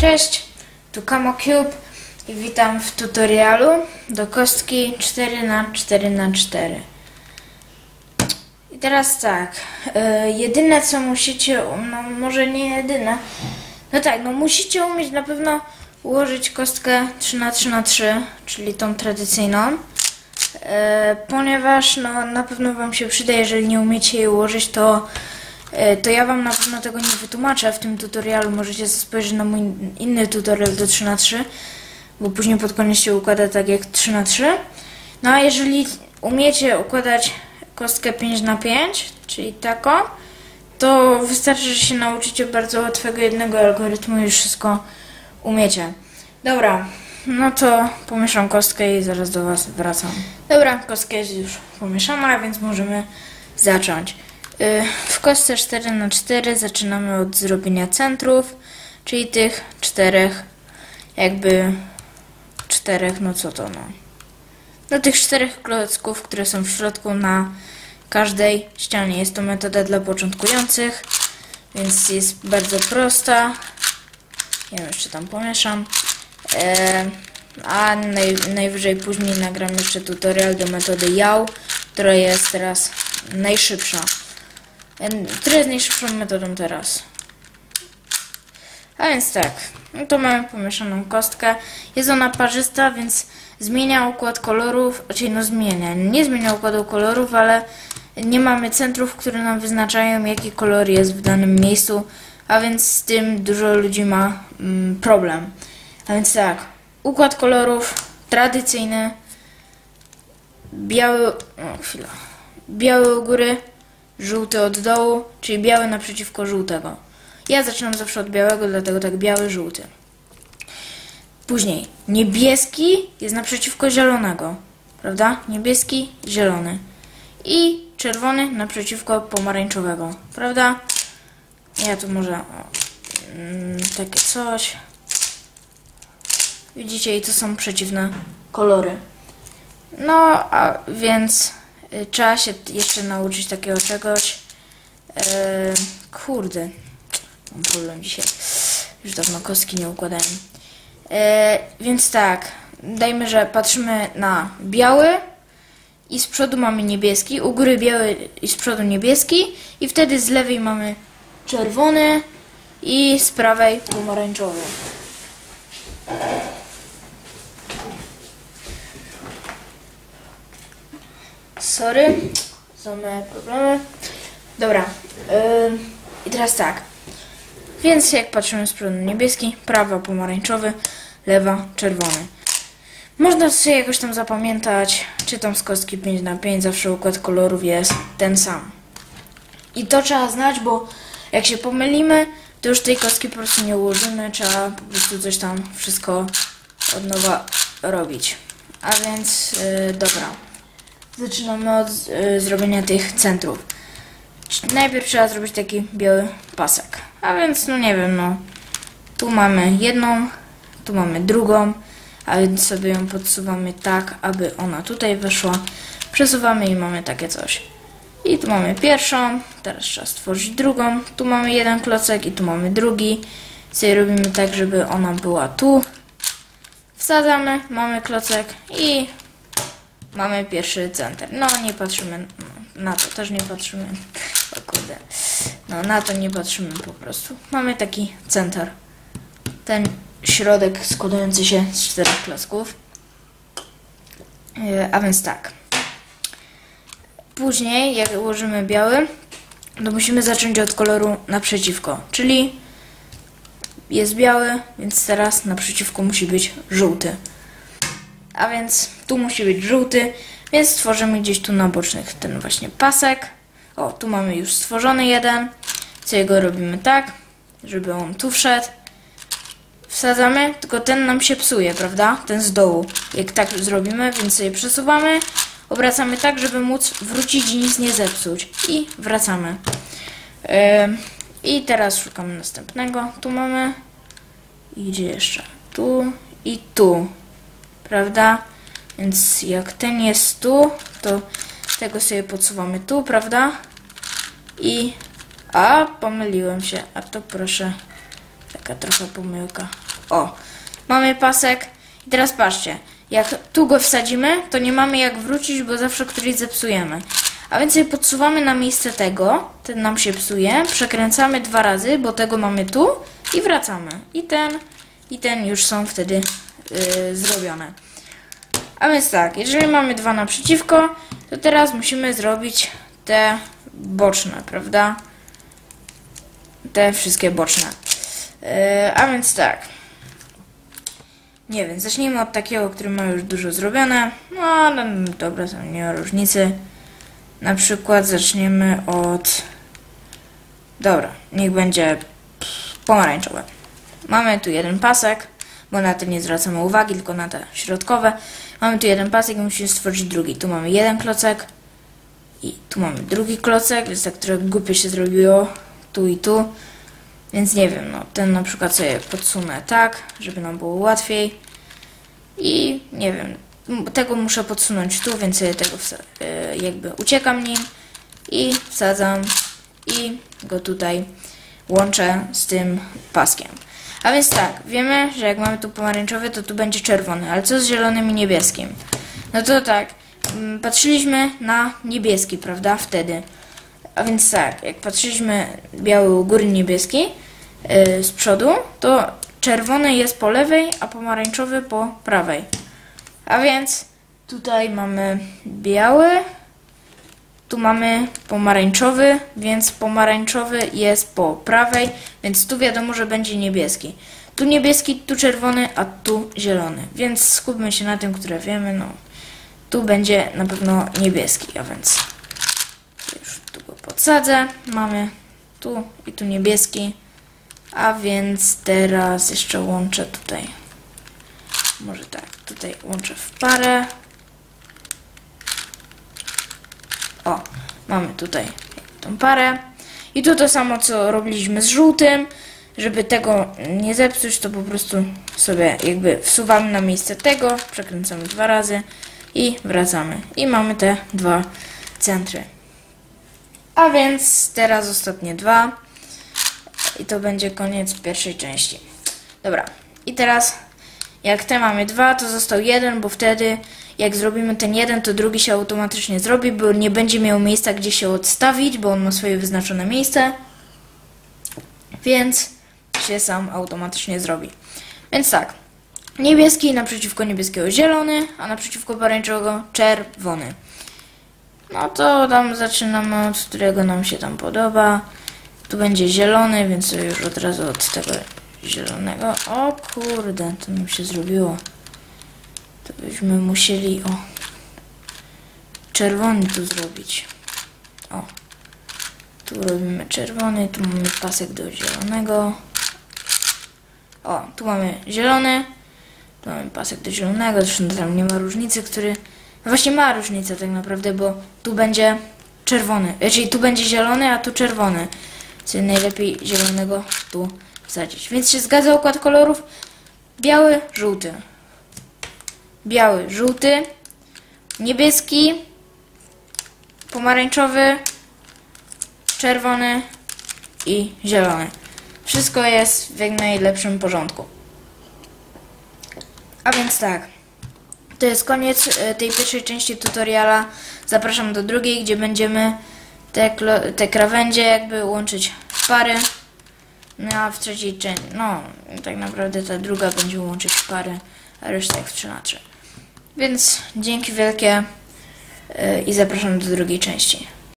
Cześć, tu KamoCube i witam w tutorialu do kostki 4x4x4. I teraz tak, e, jedyne co musicie, no może nie jedyne, no tak, no musicie umieć na pewno ułożyć kostkę 3x3x3, czyli tą tradycyjną. E, ponieważ no, na pewno Wam się przyda, jeżeli nie umiecie jej ułożyć, to, to ja Wam na pewno tego nie wytłumaczę w tym tutorialu. Możecie spojrzeć na mój inny tutorial do 3 na 3 bo później pod koniec się układa tak jak 3 na 3 No a jeżeli umiecie układać kostkę 5 na 5 czyli taką, to wystarczy, że się nauczycie bardzo łatwego jednego algorytmu i już wszystko umiecie. Dobra, no to pomieszam kostkę i zaraz do Was wracam. Dobra, kostka jest już pomieszana, więc możemy zacząć. Y, W kostce 4 na 4 zaczynamy od zrobienia centrów, czyli tych czterech, jakby czterech, no co to no. No tych czterech klocków, które są w środku na każdej ścianie. Jest to metoda dla początkujących, więc jest bardzo prosta. Ja jeszcze tam pomieszam. E, a naj, najwyżej później nagram jeszcze tutorial do metody YAW, która jest teraz najszybsza. Która jest najszybszą metodą teraz. A więc tak, no to mamy pomieszaną kostkę. Jest ona parzysta, więc zmienia układ kolorów, czyli no zmienia, nie zmienia układu kolorów, ale nie mamy centrów, które nam wyznaczają, jaki kolor jest w danym miejscu, a więc z tym dużo ludzi ma mm, problem. A więc tak, układ kolorów tradycyjny, biały, o chwila, biały u góry, żółty od dołu, czyli biały naprzeciwko żółtego. Ja zaczynam zawsze od białego, dlatego tak biały, żółty. Później niebieski jest naprzeciwko zielonego, prawda? Niebieski, zielony. I czerwony naprzeciwko pomarańczowego, prawda? Ja tu może mm, takie coś. Widzicie, i to są przeciwne kolory. No, a więc trzeba się jeszcze nauczyć takiego czegoś. Yy, kurde, mam problem dzisiaj. Już dawno kostki nie układałem. E, więc tak, dajmy, że patrzymy na biały i z przodu mamy niebieski, u góry biały i z przodu niebieski i wtedy z lewej mamy czerwony i z prawej pomarańczowy. Sorry za moje problemy. Dobra, ym, i teraz tak. Więc jak patrzymy z przodu niebieski, prawa pomarańczowy, lewa czerwony. Można sobie jakoś tam zapamiętać, czy tam z kostki 5 na 5 zawsze układ kolorów jest ten sam. I to trzeba znać, bo jak się pomylimy, to już tej kostki po prostu nie ułożymy, trzeba po prostu coś tam wszystko od nowa robić. A więc yy, dobra. Zaczynamy od yy, zrobienia tych centrów. Najpierw trzeba zrobić taki biały pasek. A więc, no nie wiem, no. Tu mamy jedną, tu mamy drugą, a więc sobie ją podsuwamy tak, aby ona tutaj weszła. Przesuwamy i mamy takie coś. I tu mamy pierwszą, teraz trzeba stworzyć drugą. Tu mamy jeden klocek i tu mamy drugi. Sobie robimy tak, żeby ona była tu. Wsadzamy, mamy klocek i mamy pierwszy center. No, nie patrzymy na to, też nie patrzymy. No, na to nie patrzymy po prostu. Mamy taki center. Ten środek składający się z czterech klocków. Yy, A więc tak. Później, jak ułożymy biały, to musimy zacząć od koloru naprzeciwko. Czyli jest biały, więc teraz naprzeciwko musi być żółty. A więc tu musi być żółty, więc stworzymy gdzieś tu na bocznych ten właśnie pasek. O, tu mamy już stworzony jeden. Co jego robimy tak, żeby on tu wszedł. Wsadzamy, tylko ten nam się psuje, prawda? Ten z dołu. Jak tak zrobimy, więc sobie przesuwamy, obracamy tak, żeby móc wrócić i nic nie zepsuć. I wracamy. Yy, I teraz szukamy następnego. Tu mamy. I gdzie jeszcze? Tu i tu. Prawda? Więc jak ten jest tu, to tego sobie podsuwamy tu, prawda? I... A, pomyliłem się. A to proszę. Taka trochę pomyłka. O, mamy pasek. I teraz patrzcie, jak tu go wsadzimy, to nie mamy jak wrócić, bo zawsze któryś zepsujemy. A więc je podsuwamy na miejsce tego, ten nam się psuje, przekręcamy dwa razy, bo tego mamy tu i wracamy. I ten, i ten już są wtedy yy, zrobione. A więc tak, jeżeli mamy dwa naprzeciwko, to teraz musimy zrobić te boczne, prawda? Te wszystkie boczne. Yy, a więc tak. Nie wiem, zacznijmy od takiego, który ma już dużo zrobione. No, no dobra, to nie ma różnicy. Na przykład zaczniemy od... Dobra, niech będzie pomarańczowe. Mamy tu jeden pasek, bo na te nie zwracamy uwagi, tylko na te środkowe. Mamy tu jeden pasek i musimy stworzyć drugi. Tu mamy jeden klocek i tu mamy drugi klocek, więc tak trochę głupio się zrobiło tu i tu. Więc nie wiem, no ten na przykład sobie podsunę tak, żeby nam było łatwiej. I nie wiem, tego muszę podsunąć tu, więc sobie tego y, jakby uciekam nim i wsadzam i go tutaj łączę z tym paskiem. A więc tak, wiemy, że jak mamy tu pomarańczowy, to tu będzie czerwony, ale co z zielonym i niebieskim? No to tak, mm, patrzyliśmy na niebieski, prawda, wtedy. A więc tak, jak patrzyliśmy biały u góry niebieski yy, z przodu, to czerwony jest po lewej, a pomarańczowy po prawej. A więc tutaj mamy biały, tu mamy pomarańczowy, więc pomarańczowy jest po prawej, więc tu wiadomo, że będzie niebieski. Tu niebieski, tu czerwony, a tu zielony. Więc skupmy się na tym, które wiemy. No, tu będzie na pewno niebieski, a więc już tu go podsadzę. Mamy tu i tu niebieski. A więc teraz jeszcze łączę tutaj. Może tak, tutaj łączę w parę. O, mamy tutaj tą parę. I tu to samo, co robiliśmy z żółtym. Żeby tego nie zepsuć, to po prostu sobie jakby wsuwamy na miejsce tego, przekręcamy dwa razy i wracamy. I mamy te dwa centry. A więc teraz ostatnie dwa. I to będzie koniec pierwszej części. Dobra. I teraz jak te mamy dwa, to został jeden, bo wtedy jak zrobimy ten jeden, to drugi się automatycznie zrobi, bo nie będzie miał miejsca gdzie się odstawić, bo on ma swoje wyznaczone miejsce. Więc się sam automatycznie zrobi. Więc tak. Niebieski naprzeciwko niebieskiego zielony, a naprzeciwko pomarańczowego czerwony. No to tam zaczynamy od którego nam się tam podoba. Tu będzie zielony, więc już od razu od tego zielonego. O kurde, to nam się zrobiło. To byśmy musieli o czerwony tu zrobić. O. Tu robimy czerwony, tu mamy pasek do zielonego. O, tu mamy zielony. Tu mamy pasek do zielonego, zresztą tam nie ma różnicy, który... No właśnie ma różnicę tak naprawdę, bo tu będzie czerwony. Czyli tu będzie zielony, a tu czerwony. Czyli najlepiej zielonego tu wsadzić. Więc się zgadza układ kolorów. Biały, żółty. Biały, żółty. Niebieski. Pomarańczowy. Czerwony. I zielony. Wszystko jest w jak najlepszym porządku. A więc tak. To jest koniec e, tej pierwszej części tutoriala. Zapraszam do drugiej, gdzie będziemy te, te krawędzie jakby łączyć w pary. No a w trzeciej części, no tak naprawdę ta druga będzie łączyć w pary, a reszta jak w 3 na 3. Więc dzięki wielkie e, i zapraszam do drugiej części.